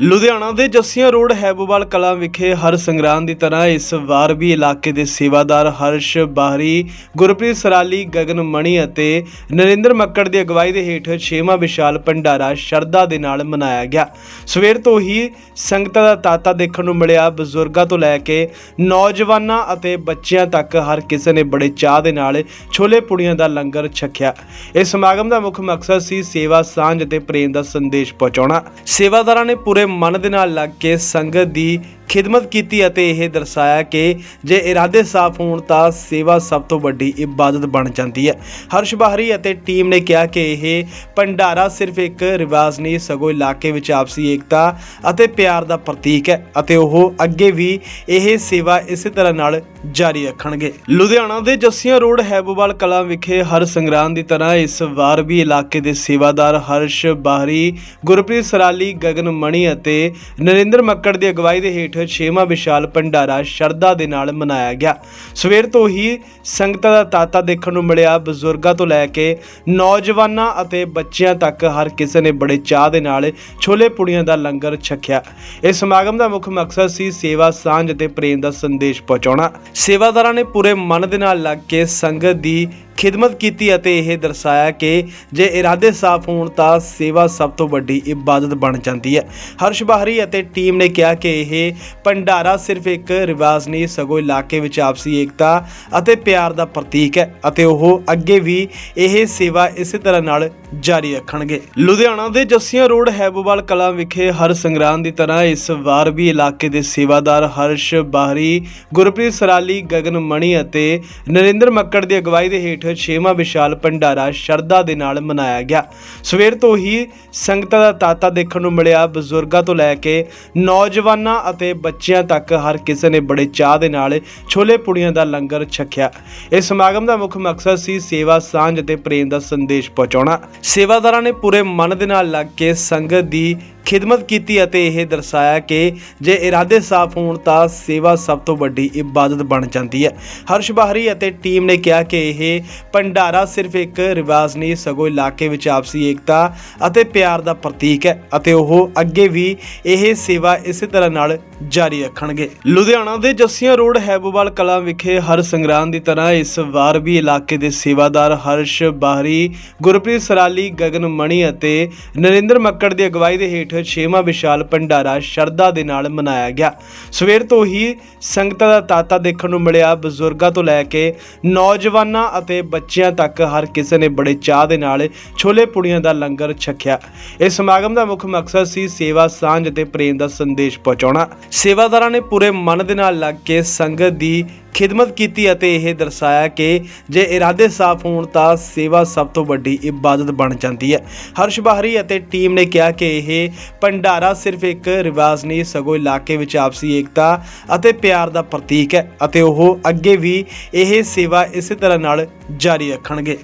ਲੁਧਿਆਣਾ ਦੇ ਜੱਸੀਆਂ ਰੋਡ ਹੈਬੋਵਾਲ ਕਲਾਂ ਵਿਖੇ ਹਰ ਸੰਗਰਾਂਦ ਦੀ ਤਰ੍ਹਾਂ ਇਸ ਵਾਰ ਵੀ ਇਲਾਕੇ ਦੇ ਸੇਵਾਦਾਰ ਹਰਸ਼ ਬਾਹਰੀ, ਗੁਰਪ੍ਰੀਤ ਸਰਾਲੀ, ਗਗਨ ਮਣੀ ਅਤੇ ਨਰਿੰਦਰ ਮੱਕੜ ਦੀ ਅਗਵਾਈ ਦੇ ਹੇਠ ਛੇਵਾਂ ਵਿਸ਼ਾਲ ਭੰਡਾਰਾ ਸ਼ਰਧਾ ਦੇ ਨਾਲ ਮਨਾਇਆ ਗਿਆ। ਸਵੇਰ ਤੋਂ ਹੀ ਸੰਗਤਾਂ ਦਾ ਤਾਤਾ ਦੇਖਣ ਨੂੰ ਮਿਲਿਆ। ਬਜ਼ੁਰਗਾਂ ਤੋਂ ਲੈ ਕੇ ਨੌਜਵਾਨਾਂ ਅਤੇ ਬੱਚਿਆਂ ਤੱਕ ਹਰ ਕਿਸੇ ਨੇ ਬੜੇ ਚਾਹ ਦੇ ਨਾਲ ਛੋਲੇ ਪੁੜੀਆਂ ਦਾ ਲੰਗਰ ਛਕਿਆ। ਇਸ ਸਮਾਗਮ ਦਾ ਮੁੱਖ ਮਕਸਦ ਸੀ ਸੇਵਾ ਸਾਂਝ ਅਤੇ ਪ੍ਰੇਮ ਦਾ ਸੰਦੇਸ਼ ਪਹੁੰਚਾਉਣਾ। ਸੇਵਾਦਾਰਾਂ ਨੇ ਪੂਰੇ ਮਨ ਦੇ ਨਾਲ ਲੱਗ ਕੇ ਸੰਗਤ ਦੀ ਖਿਦਮਤ ਕੀਤੀ ਅਤੇ ਇਹ ਦਰਸਾਇਆ ਕਿ ਜੇ ਇਰਾਦੇ ਸਾਫ਼ ਹੋਣ ਤਾਂ ਸੇਵਾ ਸਭ ਤੋਂ ਵੱਡੀ ਇਬਾਦਤ ਬਣ ਜਾਂਦੀ ਹੈ। ਹਰਸ਼ ਬਾਹਰੀ ਅਤੇ ਟੀਮ ਨੇ ਕਿਹਾ ਕਿ ਇਹ ਭੰਡਾਰਾ ਸਿਰਫ ਇੱਕ ਰਿਵਾਜ ਨਹੀਂ, ਸਗੋਂ ਇਲਾਕੇ ਵਿੱਚ ਆਪਸੀ ਏਕਤਾ ਅਤੇ ਪਿਆਰ ਦਾ ਪ੍ਰਤੀਕ ਹੈ ਅਤੇ ਉਹ ਅੱਗੇ ਵੀ ਇਹ ਸੇਵਾ ਇਸੇ ਤਰ੍ਹਾਂ ਨਾਲ ਜਾਰੀ ਰੱਖਣਗੇ। ਲੁਧਿਆਣਾ ਦੇ ਜੱਸੀਆਂ ਰੋਡ ਹੈਬੋਵਾਲ ਕਲਾਂ ਵਿਖੇ ਹਰ ਸੰਗਰਾਂਦ ਦੀ ਤਰ੍ਹਾਂ ਇਸ ਵਾਰ ਵੀ ਇਲਾਕੇ ਦੇ ਸੇਵਾਦਾਰ ਹਰਸ਼ ਬਾਹਰੀ, ਗੁਰਪ੍ਰੀਤ ਸਰਾਲੀ, ਗਗਨ ਮਣੀ ਅਤੇ ਨਰਿੰਦਰ ਮੱਕੜ ਦੀ ਅਗਵਾਈ ਦੇ ਹੇਠ ਛੇਵਾਂ ਵਿਸ਼ਾਲ ਭੰਡਾਰਾ ਸ਼ਰਧਾ ਦੇ ਨਾਲ ਮਨਾਇਆ ਗਿਆ। ਸਵੇਰ ਤੋਂ ਹੀ ਸੰਗਤਾਂ ਦਾ ਤਾਤਾ ਦੇਖਣ ਨੂੰ ਮਿਲਿਆ। ਬਜ਼ੁਰਗਾਂ ਤੋਂ ਲੈ ਕੇ ਨੌਜਵਾਨਾਂ ਅਤੇ ਬੱਚਿਆਂ ਤੱਕ ਹਰ ਕਿਸੇ ਨੇ ਬੜੇ ਚਾਹ ਦੇ ਨਾਲ ਛੋਲੇ ਪੁੜੀਆਂ ਦਾ ਲੰਗਰ ਛਕਿਆ। ਇਸ ਸਮਾਗਮ ਦਾ ਮੁੱਖ ਮਕਸਦ ਸੀ ਸੇਵਾ ਸਾਂਝ ਅਤੇ ਪ੍ਰੇਮ ਦਾ ਸੰਦੇਸ਼ ਪਹੁੰਚਾਉਣਾ। ਸੇਵਾਦਾਰਾਂ ਨੇ ਪੂਰੇ ਮਨ ਦੇ ਨਾਲ ਲੱਗ ਕੇ ਸੰਗਤ ਦੀ ਖਿਦਮਤ ਕੀਤੀ ਅਤੇ ਇਹ ਦਰਸਾਇਆ ਕਿ ਜੇ ਇਰਾਦੇ ਸਾਫ਼ ਹੋਣ ਤਾਂ ਸੇਵਾ ਸਭ ਤੋਂ ਵੱਡੀ ਇਬਾਦਤ ਬਣ ਜਾਂਦੀ ਹੈ। ਹਰਸ਼ ਬਾਹਰੀ ਅਤੇ ਟੀਮ ਨੇ ਕਿਹਾ ਕਿ ਇਹ ਭੰਡਾਰਾ ਸਿਰਫ ਇੱਕ ਰਿਵਾਜ ਨਹੀਂ, ਸਗੋਂ ਇਲਾਕੇ ਵਿੱਚ ਆਪਸੀ ਏਕਤਾ ਅਤੇ ਪਿਆਰ ਦਾ ਪ੍ਰਤੀਕ ਹੈ ਅਤੇ ਉਹ ਅੱਗੇ ਵੀ ਇਹ ਸੇਵਾ ਇਸੇ ਤਰ੍ਹਾਂ ਨਾਲ ਜਾਰੀ ਰੱਖਣਗੇ। ਲੁਧਿਆਣਾ ਦੇ ਜੱਸੀਆਂ ਰੋਡ ਹੈਬੋਵਾਲ ਕਲਾਂ ਵਿਖੇ ਹਰ ਸੰਗਰਾਂਦ ਦੀ ਤਰ੍ਹਾਂ ਇਸ ਵਾਰ ਵੀ ਇਲਾਕੇ ਦੇ ਸੇਵਾਦਾਰ ਹਰਸ਼ ਬਾਹਰੀ, ਗੁਰਪ੍ਰੀਤ ਸਰਾਲੀ, ਗਗਨ ਮਣੀ ਅਤੇ ਨਰਿੰਦਰ ਮੱਕੜ ਦੀ ਅਗਵਾਈ ਦੇ ਹੇਠ ਛੇਵਾਂ ਵਿਸ਼ਾਲ ਭੰਡਾਰਾ ਸ਼ਰਧਾ ਦੇ ਨਾਲ ਮਨਾਇਆ ਗਿਆ। ਸਵੇਰ ਤੋਂ ਹੀ ਸੰਗਤਾਂ ਦਾ ਤਾਤਾ ਦੇਖਣ ਨੂੰ ਮਿਲਿਆ। ਬਜ਼ੁਰਗਾਂ ਤੋਂ ਲੈ ਕੇ ਨੌਜਵਾਨਾਂ ਅਤੇ ਬੱਚਿਆਂ ਤੱਕ ਹਰ ਕਿਸੇ ਨੇ ਬੜੇ ਚਾਹ ਦੇ ਨਾਲ ਛੋਲੇ ਪੁੜੀਆਂ ਦਾ ਲੰਗਰ ਛਕਿਆ। ਇਸ ਸਮਾਗਮ ਦਾ ਮੁੱਖ ਮਕਸਦ ਸੀ ਸੇਵਾ ਸਾਂਝ ਅਤੇ ਪ੍ਰੇਮ ਦਾ ਸੰਦੇਸ਼ ਪਹੁੰਚਾਉਣਾ। ਸੇਵਾਦਾਰਾਂ ਨੇ ਪੂਰੇ ਮਨ ਦੇ ਨਾਲ ਲੱਗ ਕੇ ਸੰਗਤ ਦੀ ਖਿਦਮਤ ਕੀਤੀ ਅਤੇ ਇਹ ਦਰਸਾਇਆ ਕਿ ਜੇ ਇਰਾਦੇ ਸਾਫ਼ ਹੋਣ ਤਾਂ ਸੇਵਾ ਸਭ ਤੋਂ ਵੱਡੀ ਇਬਾਦਤ ਬਣ ਜਾਂਦੀ ਹੈ। ਹਰਸ਼ ਬਾਹਰੀ ਅਤੇ ਟੀਮ ਨੇ ਕਿਹਾ ਕਿ ਇਹ ਭੰਡਾਰਾ ਸਿਰਫ ਇੱਕ ਰਿਵਾਜ ਨਹੀਂ, ਸਗੋਂ ਇਲਾਕੇ ਵਿੱਚ ਆਪਸੀ ਏਕਤਾ ਅਤੇ ਪਿਆਰ ਦਾ ਪ੍ਰਤੀਕ ਹੈ ਅਤੇ ਉਹ ਅੱਗੇ ਵੀ ਇਹ ਸੇਵਾ ਇਸੇ ਤਰ੍ਹਾਂ ਨਾਲ ਜਾਰੀ ਰੱਖਣਗੇ। ਲੁਧਿਆਣਾ ਦੇ ਜੱਸੀਆਂ ਰੋਡ ਹੈਬੋਵਾਲ ਕਲਾਂ ਵਿਖੇ ਹਰ ਸੰਗਰਾਂਦ ਦੀ ਤਰ੍ਹਾਂ ਇਸ ਵਾਰ ਵੀ ਇਲਾਕੇ ਦੇ ਸੇਵਾਦਾਰ ਹਰਸ਼ ਬਾਹਰੀ, ਗੁਰਪ੍ਰੀਤ ਸਰਾਲੀ, ਗਗਨ ਮਣੀ ਅਤੇ ਨਰਿੰਦਰ ਮੱਕੜ ਦੀ ਅਗਵਾਈ ਦੇ ਹੇਠ ਛੇਵਾਂ ਵਿਸ਼ਾਲ ਭੰਡਾਰਾ ਸ਼ਰਧਾ ਦੇ ਨਾਲ ਮਨਾਇਆ ਗਿਆ। ਸਵੇਰ ਤੋਂ ਹੀ ਸੰਗਤਾਂ ਦਾ ਤਾਤਾ ਦੇਖਣ ਨੂੰ ਮਿਲਿਆ। ਬਜ਼ੁਰਗਾਂ ਤੋਂ ਲੈ ਕੇ ਨੌਜਵਾਨਾਂ ਅਤੇ ਬੱਚਿਆਂ ਤੱਕ ਹਰ ਕਿਸੇ ਨੇ ਬੜੇ ਚਾਹ ਦੇ ਨਾਲ ਛੋਲੇ ਪੁੜੀਆਂ ਦਾ ਲੰਗਰ ਛਕਿਆ। ਇਸ ਸਮਾਗਮ ਦਾ ਮੁੱਖ ਮਕਸਦ ਸੀ ਸੇਵਾ ਸਾਂਝ ਅਤੇ ਪ੍ਰੇਮ ਦਾ ਸੰਦੇਸ਼ ਪਹੁੰਚਾਉਣਾ। ਸੇਵਾਦਾਰਾਂ ਨੇ ਪੂਰੇ ਮਨ ਦੇ ਨਾਲ ਲੱਗ ਕੇ ਸੰਗਤ ਦੀ ਖਿਦਮਤ ਕੀਤੀ ਅਤੇ ਇਹ ਦਰਸਾਇਆ ਕਿ ਜੇ ਇਰਾਦੇ ਸਾਫ਼ ਹੋਣ ਤਾਂ ਸੇਵਾ ਸਭ ਤੋਂ ਵੱਡੀ ਇਬਾਦਤ ਬਣ ਜਾਂਦੀ ਹੈ। ਹਰਸ਼ ਬਾਹਰੀ ਅਤੇ ਟੀਮ ਨੇ ਕਿਹਾ ਕਿ ਇਹ ਭੰਡਾਰਾ ਸਿਰਫ ਇੱਕ ਰਿਵਾਜ ਨਹੀਂ, ਸਗੋਂ ਇਲਾਕੇ ਵਿੱਚ ਆਪਸੀ ਏਕਤਾ ਅਤੇ ਪਿਆਰ ਦਾ ਪ੍ਰਤੀਕ ਹੈ ਅਤੇ ਉਹ ਅੱਗੇ ਵੀ ਇਹ ਸੇਵਾ ਇਸੇ ਤਰ੍ਹਾਂ ਨਾਲ ਜਾਰੀ ਰੱਖਣਗੇ।